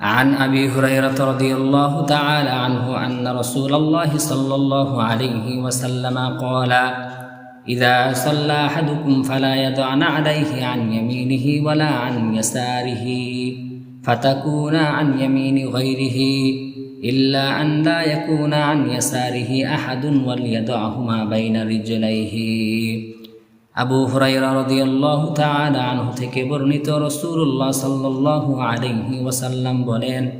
عن أبي هريرة رضي الله تعالى عنه أن رسول الله صلى الله عليه وسلم قال إذا صلى أحدكم فلا يضعن عليه عن يمينه ولا عن يساره فتكون عن يمين غيره إلا أن لا يكون عن يساره أحد وليضعهما بين رجليه. আবু হুরাইরা রাদিয়াল্লাহু তাআলা আনহু থেকে বর্ণিত রাসূলুল্লাহ সাল্লাল্লাহু আলাইহি ওয়াসাল্লাম বলেন,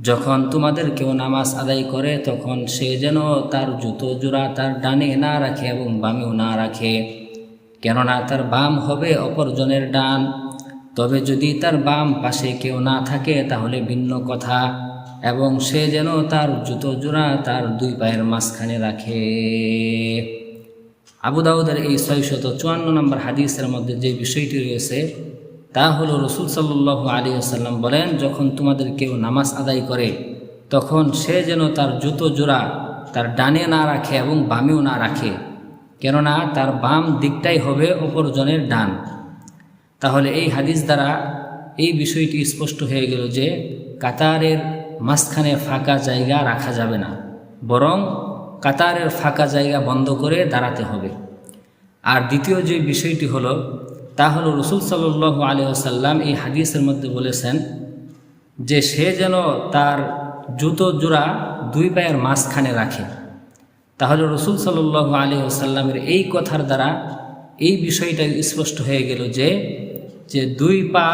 যখন তোমাদের কেউ নামাজ আদায় করে, তখন সে যেন তার জুতো জোড়া তার ডানে না রাখে এবং বামেও না রাখে। কেননা তার বাম হবে অপরজনের ডান। তবে যদি তার বাম পাশে কেউ না থাকে, তাহলে ভিন্ন কথা। এবং সে যেন তার জুতো জোড়া তার দুই পায়ের মাঝখানে রাখে। আবু দাউদের এই ছয়শত চুয়ান্ন নম্বর হাদিসের মধ্যে যে বিষয়টি রয়েছে, তা হলো রসুল সাল্লাহ আলী আসাল্লাম বলেন, যখন তোমাদের কেউ নামাজ আদায় করে, তখন সে যেন তার জুতো জোড়া তার ডানে না রাখে এবং বামেও না রাখে। কেননা তার বাম দিকটাই হবে অপরজনের ডান। তাহলে এই হাদিস দ্বারা এই বিষয়টি স্পষ্ট হয়ে গেল যে কাতারের মাঝখানে ফাঁকা জায়গা রাখা যাবে না, বরং কাতারের ফাঁকা জায়গা বন্ধ করে দাঁড়াতে হবে। আর দ্বিতীয় যে বিষয়টি হলো, তা হলো রসুল সাল্লাহ আলিয়াল্লাম এই হাদিসের মধ্যে বলেছেন যে সে যেন তার জুতো জোড়া দুই পায়ের মাঝখানে রাখে। তাহলে রসুল সাল্লাহ আলী আসাল্লামের এই কথার দ্বারা এই বিষয়টা স্পষ্ট হয়ে গেল যে যে দুই পা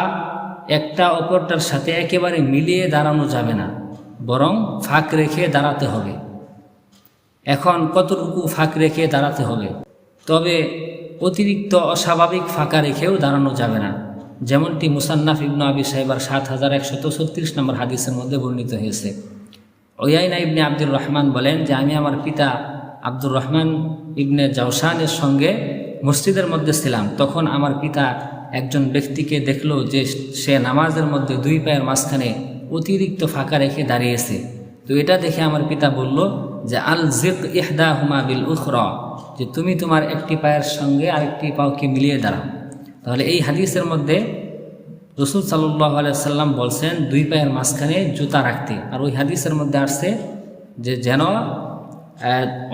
একটা অপরটার সাথে একেবারে মিলিয়ে দাঁড়ানো যাবে না, বরং ফাঁক রেখে দাঁড়াতে হবে। এখন কতটুকু ফাঁক রেখে দাঁড়াতে হবে? তবে অতিরিক্ত অস্বাভাবিক ফাঁকা রেখেও দাঁড়ানো যাবে না। যেমনটি মুসান্নাফ ইবনু আবি সাহেবার সাত হাজার একশত ছত্রিশ নম্বর হাদিসের মধ্যে বর্ণিত হয়েছে। ওয়াইনা ইবনে আব্দুর রহমান বলেন যে, আমি আমার পিতা আব্দুর রহমান ইবনে জাওসানের সঙ্গে মসজিদের মধ্যে ছিলাম। তখন আমার পিতা একজন ব্যক্তিকে দেখল যে সে নামাজের মধ্যে দুই পায়ের মাঝখানে অতিরিক্ত ফাঁকা রেখে দাঁড়িয়েছে। তো এটা দেখে আমার পিতা বলল যে আল জিক ইহদা হুমা বিল উখর যে তুমি তোমার একটি পায়ের সঙ্গে আরেকটি পাওকে মিলিয়ে দাঁড়াও। তাহলে এই হাদিসের মধ্যে রসুল সাল্লাহ সাল্লাম বলছেন, দুই পায়ের মাঝখানে জুতা রাখতে। আর ওই হাদিসের মধ্যে আসছে যে, যেন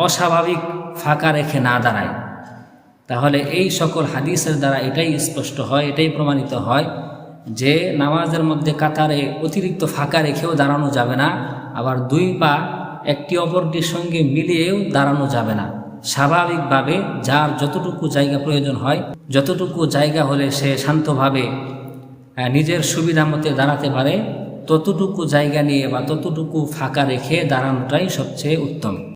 অস্বাভাবিক ফাঁকা রেখে না দাঁড়ায়। তাহলে এই সকল হাদিসের দ্বারা এটাই স্পষ্ট হয়, এটাই প্রমাণিত হয় যে নামাজের মধ্যে কাতারে অতিরিক্ত ফাঁকা রেখেও দাঁড়ানো যাবে না, আবার দুই পা একটি অপরটির সঙ্গে মিলিয়েও দাঁড়ানো যাবে না। স্বাভাবিকভাবে যার যতটুকু জায়গা প্রয়োজন হয়, যতটুকু জায়গা হলে সে শান্তভাবে নিজের সুবিধা মতে দাঁড়াতে পারে, ততটুকু জায়গা নিয়ে বা ততটুকু ফাঁকা রেখে দাঁড়ানোটাই সবচেয়ে উত্তম।